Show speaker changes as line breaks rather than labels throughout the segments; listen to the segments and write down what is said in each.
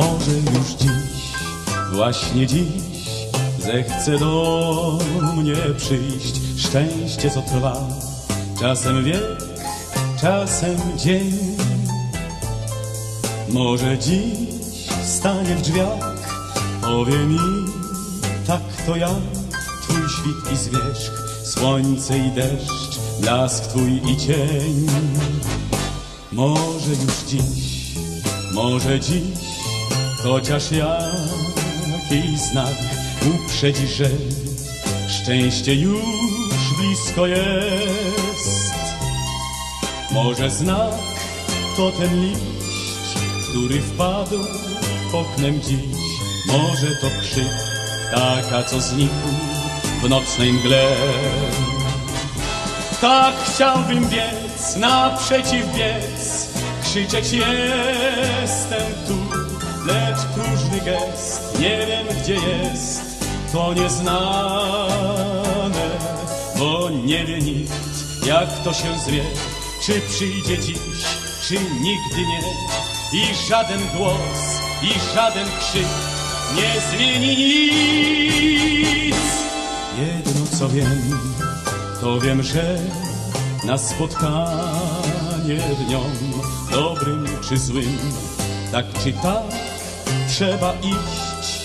Może już dziś, właśnie dziś Zechce do mnie przyjść. Szczęście, co trwa Czasem wiek, czasem dzień. Może dziś stanie w drzwiach Powie mi, tak to ja Twój świt i zwierzch Słońce i deszcz Blask twój i cień. Może już dziś może dziś, chociaż jakiś znak uprzedzi, że szczęście już blisko jest. Może znak to ten liść, który wpadł oknem dziś. Może to krzyk taka, co znikł w nocnej mgle. Tak chciałbym biec, naprzeciw biec, krzyczeć jestem tu, lecz próżny gest, nie wiem gdzie jest, to nieznane, bo nie wie nikt, jak to się zwie, czy przyjdzie dziś, czy nigdy nie, i żaden głos, i żaden krzyk nie zmieni nic. Jedno co wiem, to wiem, że na spotkanie dniom, dobrym czy złym, tak czy tak trzeba iść.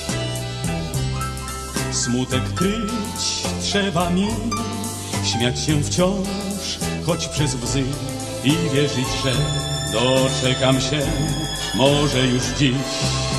Smutek kryć trzeba mi, śmiać się wciąż, choć przez łzy i wierzyć, że doczekam się może już dziś.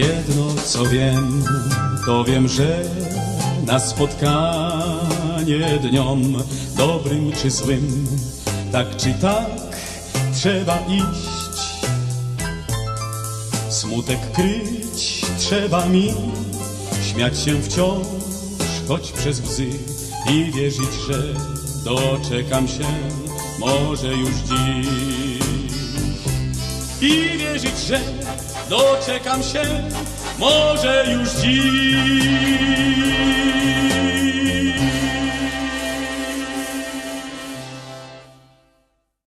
Jedno co wiem, to wiem, że na spotkanie dniom, dobrym czy złym, tak czy tak trzeba iść. Smutek kryć trzeba mi, śmiać się wciąż, choć przez łzy i wierzyć, że doczekam się może już dziś i wierzyć, że doczekam się może już dziś.